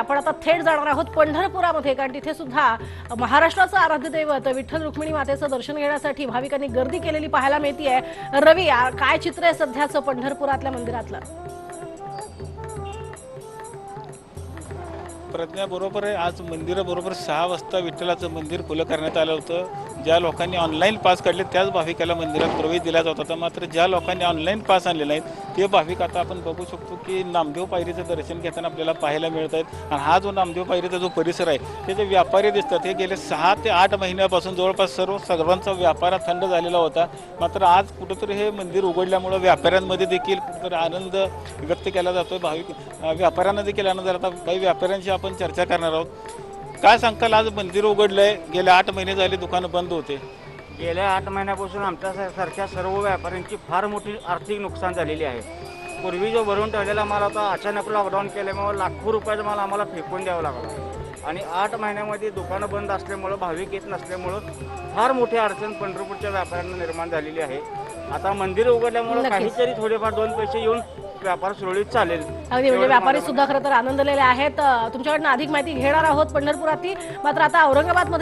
आपण आता थेट जाणार आहोत पंढरपुरामध्ये कारण तिथे सुद्धा महाराष्ट्राचं आराध्य दैवत विठ्ठल रुक्मिणी मातेचं दर्शन घेण्यासाठी भाविकांनी गर्दी केलेली पाहायला मिळतीये. रवी काय चित्र आहे सध्याचं पंढरपुरातल्या मंदिरातलं? प्रज्ञाबरोबर आहे. आज मंदिराबरोबर सहा वाजता विठ्ठलाचं मंदिर खुलं करण्यात आलं होतं. ज्या लोकांनी ऑनलाईन पास काढले त्याच भाविकाला मंदिरात प्रवेश दिला जात होता. मात्र ज्या लोकांनी ऑनलाईन पास आणले नाहीत ते भाविक आता आपण बघू शकतो की नामदेव पायरीचं दर्शन घेताना आपल्याला पाहायला मिळत आहेत. आणि हा जो नामदेव पायरीचा जो परिसर आहे ते जे व्यापारी दिसतात हे गेले सहा ते आठ महिन्यापासून जवळपास सर्व सर्वांचा व्यापार थंड झालेला होता. मात्र आज कुठंतरी हे मंदिर उघडल्यामुळं व्यापाऱ्यांमध्ये देखील कुठंतरी आनंद व्यक्त केला जातोय. भाविक व्यापाऱ्यांना देखील आनंद झाला. आता काही व्यापाऱ्यांशी आपण चर्चा करणार आहोत. काय सांगताल? आज मंदिर उघडलंय. गेले आठ महिने झाले दुकानं बंद होते. गेल्या आठ महिन्यापासून आमच्या सा- सारख्या सर्व व्यापाऱ्यांची फार मोठी आर्थिक नुकसान झालेली आहे. पूर्वी जो भरून ठेवलेला माल होता अचानक लॉकडाऊन केल्यामुळे लाखो रुपयाचा माल आम्हाला फेकून द्यावा लागला. आणि आठ महिन्यामध्ये दुकानं बंद असल्यामुळं भाविक येत नसल्यामुळं फार मोठी अडचण पंढरपूरच्या व्यापाऱ्यांना निर्माण झालेली आहे. आता मंदिर उघडल्यामुळं. काहीतरी थोडेफार दोन पैसे येऊन व्यापार सुरळीत चालेल. अगदी म्हणजे व्यापारी सुद्धा खरं तर आनंदलेले आहेत. तुमच्याकडनं अधिक माहिती घेणार आहोत पंढरपुरातली. मात्र आता औरंगाबादमध्ये